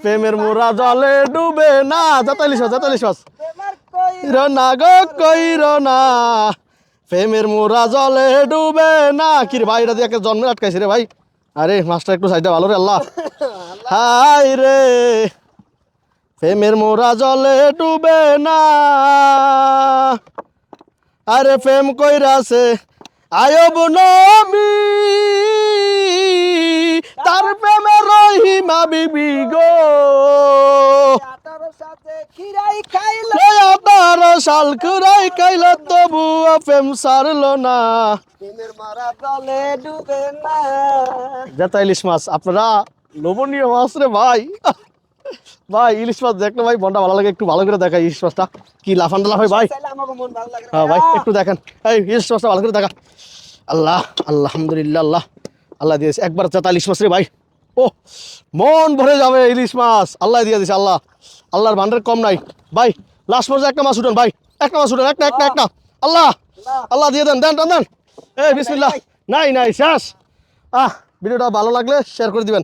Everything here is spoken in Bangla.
প্রেমের মোরা জলে ডুবে না। যাতালিশ কি রে ভাই, এটা দিয়ে জন্মে আটকাইছে রে ভাই। আরে, মাস্টার, একটু সাইডটা ভালো রে, আল্লাহ। হাই রে। প্রেমের মোরা জলে ডুবে না। আরে প্রেম কইরাছে আয়ব নবী তার প্রেমে রহিমা বিবি গো। এই আঠারো সাল কুরাই কাইল তবু প্রেম সারলো না। যেটা ইলিশ মাছ আপনারা লোভনীয় মাছ রে ভাই। ভাই ইলিশ মাছ দেখলে ভাই মনটা ভালো লাগে একটু ভালো করে দেখা ইলিশ মাছটা। কি লাফান লাফ হয় ভাই। হ্যাঁ ভাই একটু দেখেন। এই ইলিশ মাছটা ভালো করে দেখা। আল্লাহ আলহামদুলিল্লাহ আল্লাহ। আল্লাহ দিয়েছে। একবার চেতা ইলিশ মাছ রে ভাই। ও মন ভরে যাবে ইলিশ মাছ। আল্লাহ দিয়ে দিয়েছে আল্লাহ। আল্লাহর ভান্ডার কম নাই। ভাই লাস্ট পর্যায়ে একটা মাছ উঠেন ভাই। একটা মাছ উঠেন একটা একটা একটা। আল্লাহ আল্লাহ দিয়ে দেন দেন দেন দেন। এই বিসমিল্লাহ। নাই নাই শেষ। আহ ভিডিওটা ভালো লাগলে শেয়ার করে দিবেন।